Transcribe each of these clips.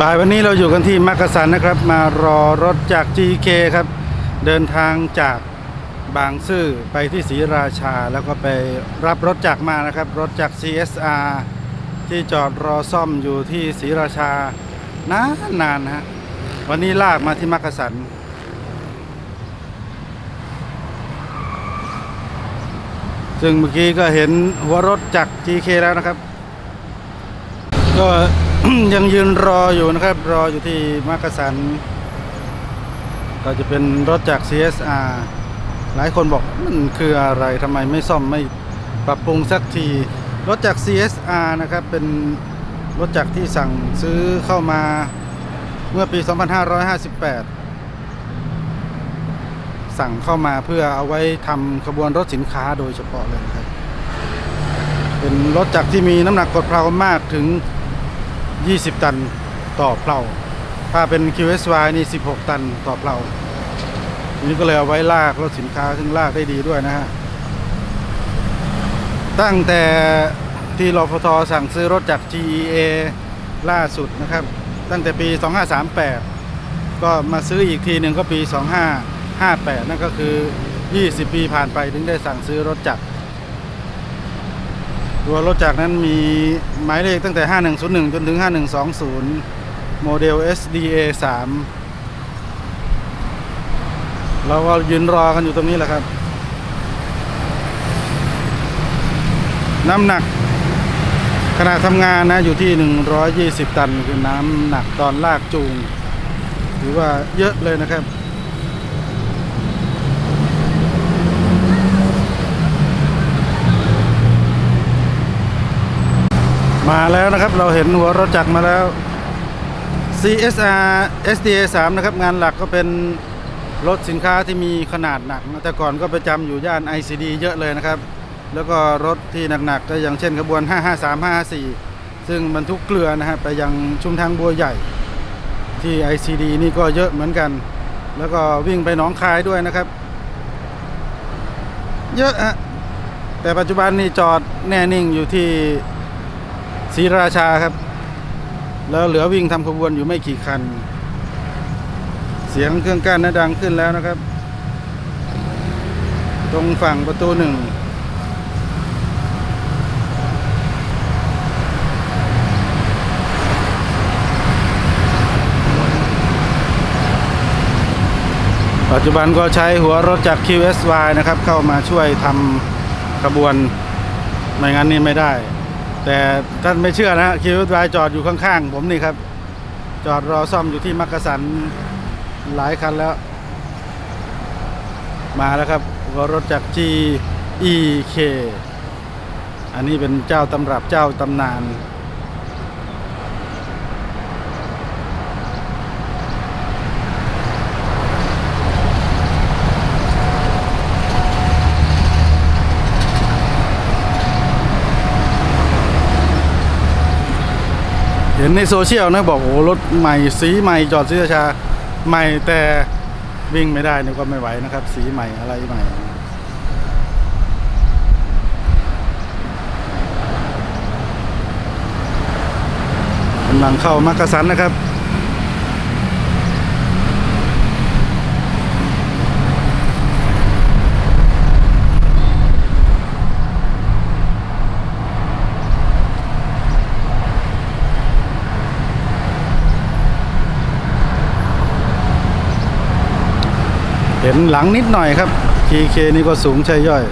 บ่ายวันนี้เราอยู่กันที่มักกะสันนะครับ มารอรถจาก GK ครับ เดินทางจากบางซื่อไปที่ศรีราชา แล้วก็ไปรับรถจากมานะครับ รถจาก CSR ที่จอดรอซ่อมอยู่ที่ศรีราชานานนานๆนะฮะวันนี้ลากมาที่มักกะสันซึ่งเมื่อกี้ก็เห็นหัวรถจาก GK แล้วนะครับ ก็ ยังยืนรออยู่นะครับ รออยู่ที่มักกะสัน ก็จะเป็นรถจาก CSR หลายคนบอกมันคืออะไรทำไมไม่ซ่อมไม่ปรับปรุงสักที รถจาก CSR นะครับ เป็นรถจากที่สั่งซื้อเข้ามาเมื่อปี 2558 สั่งเข้ามาเพื่อเอาไว้ทำขบวนรถสินค้าโดยเฉพาะเลยครับ เป็นรถจักรที่มีน้ำหนักกดเพลามากถึง 20 ตันต่อเพลาถ้าเป็น QSY นี่ 16 ตันต่อเพลานี้ก็เลยเอาไว้ลากรถสินค้าซึ่งลากได้ดีด้วยนะฮะ ตั้งแต่ที่รพทสั่งซื้อรถจาก GEA ล่าสุดนะครับ ตั้งแต่ปี 2538 ก็มาซื้ออีกทีหนึ่งก็ปี 2558 นั่นก็คือ 20 ปีผ่านไปถึงได้สั่งซื้อรถจัก ตัวรถจักรนั้นมีหมายเลขตั้งแต่ 5101 จนถึง 5120 โมเดล SDA 3เราก็ยืนรอกันอยู่ตรงนี้แหละครับ น้ำหนักขณะทำงานนะอยู่ที่ 120 ตัน คือน้ำหนักตอนลากจูง ถือว่าเยอะเลยนะครับ มาแล้วนะครับเราเห็นหัวรถจักรมาแล้ว CSR SDA 3นะครับงานหลักก็เป็นรถสินค้าที่มีขนาดหนัก แต่ก่อนก็ประจำอยู่ย่าน ICD เยอะเลยนะครับ แล้วก็รถที่หนักๆก็อย่างเช่นขบวน 553 554 ซึ่งบรรทุกเกลือนะฮะไปยังชุมทางบัวใหญ่ที่ ICD นี่ก็เยอะเหมือนกัน แล้วก็วิ่งไปหนองคายด้วยนะครับ เยอะฮะแต่ปัจจุบันนี่จอดแน่นิ่งอยู่ที่ ศรีราชาครับ แล้วเหลือวิ่งทำขบวนอยู่ไม่กี่คัน เสียงเครื่องกั้นนะดังขึ้นแล้วนะครับ ตรงฝั่งประตูหนึ่งปัจจุบันก็ใช้หัวรถจาก QSY นะครับ เข้ามาช่วยทำขบวน ไม่งั้นนี่ไม่ได้ แต่ท่านไม่เชื่อนะฮะคิววายจอดอยู่ข้างๆ ผมนี่ครับ จอดรอซ่อมอยู่ที่มักกะสันหลายคันแล้ว มาแล้วครับรถจาก GEK อันนี้เป็นเจ้าตำรับเจ้าตำนาน เห็นในโซเชียลนะบอกโอ้รถใหม่สีใหม่จอดศรีราชาใหม่แต่วิ่งไม่ได้นี่ก็ไม่ไหวนะครับ สีใหม่อะไรใหม่กำลังเข้ามักกะสันนะครับ เห็นหลังนิดหน่อยครับ TK นี่ก็สูงใช่ย่อย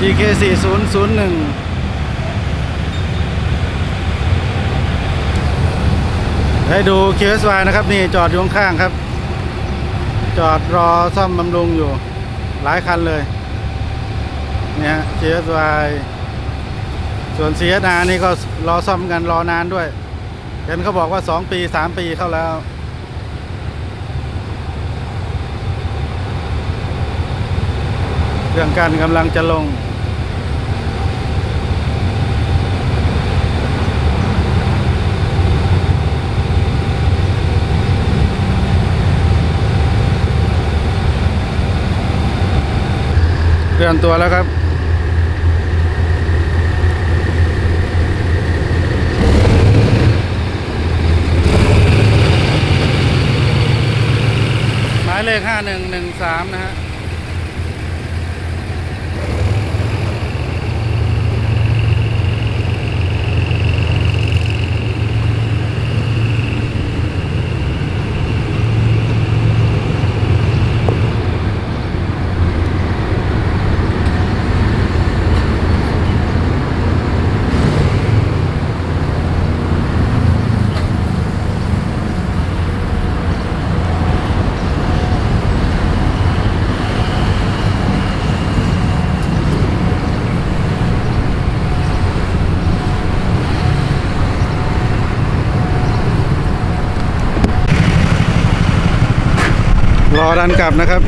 TK 4001 ให้ดู QSY นะครับ นี่จอดอยู่ข้างครับ จอดรอซ่อมบำรุงอยู่ หลายคันเลย เนี่ยฮะ GSY ส่วน CSR นี่ก็รอซ่อมกันรอนานด้วย เห็นเขาบอกว่า 2 ปี 3 ปีเข้าแล้วเครื่องกันกำลังจะลง อนตัวแล้วครับ หมายเลข5113นะฮะ รอดันกลับนะครับ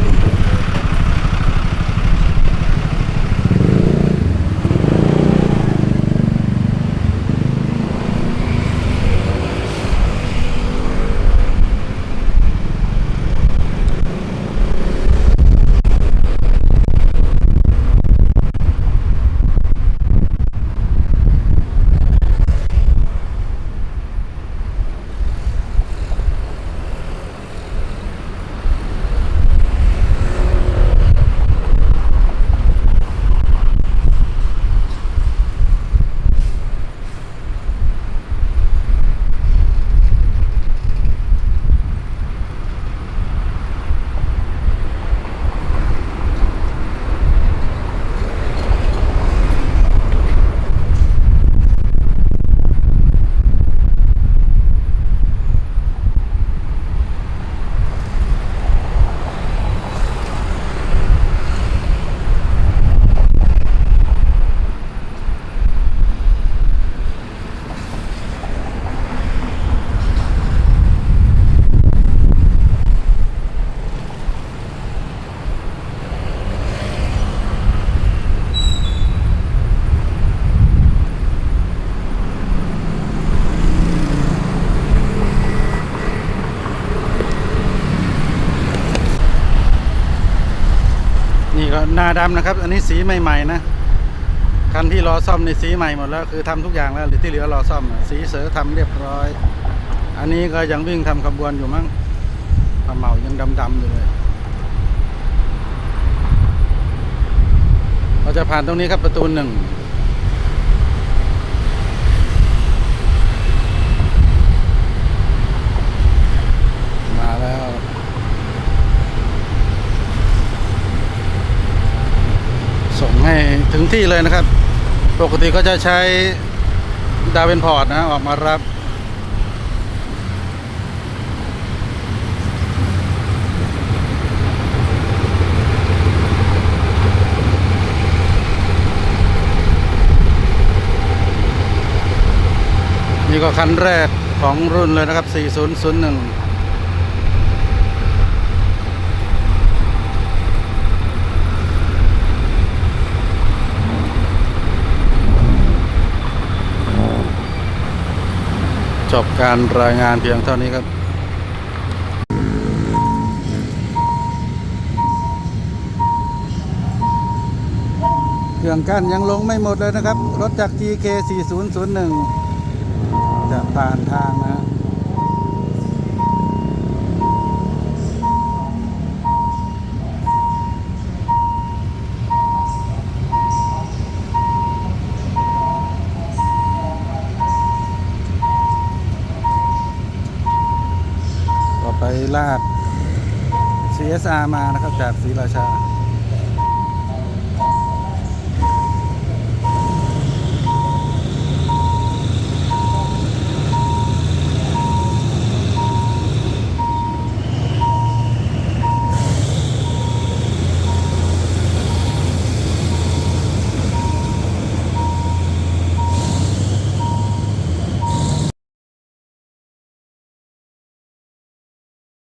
ก็หน้าดำนะครับ อันนี้สีใหม่ๆนะคันที่รอซ่อมในสีใหม่หมดแล้วคือทำทุกอย่างแล้วหรือที่เหลือรอซ่อมสีเสือทำเรียบร้อย อันนี้ก็ยังวิ่งทำขบวนอยู่มั้งขมเหมายังดำๆอยู่เลย เราจะผ่านตรงนี้ครับประตูหนึ่ง มาแล้ว ส่ง ให้ถึงที่เลยนะครับ ปกติก็จะใช้ดาเวนพอร์ตนะออกมารับ นี่ก็คันแรกของรุ่นเลยนะครับ 4001 จบการรายงานเพียงเท่านี้ครับเครื่องกั้นยังลงไม่หมดเลยนะครับ รถจาก GK 4001 จะผ่านทางนะ ราช CSR มานะครับจากศรีราชา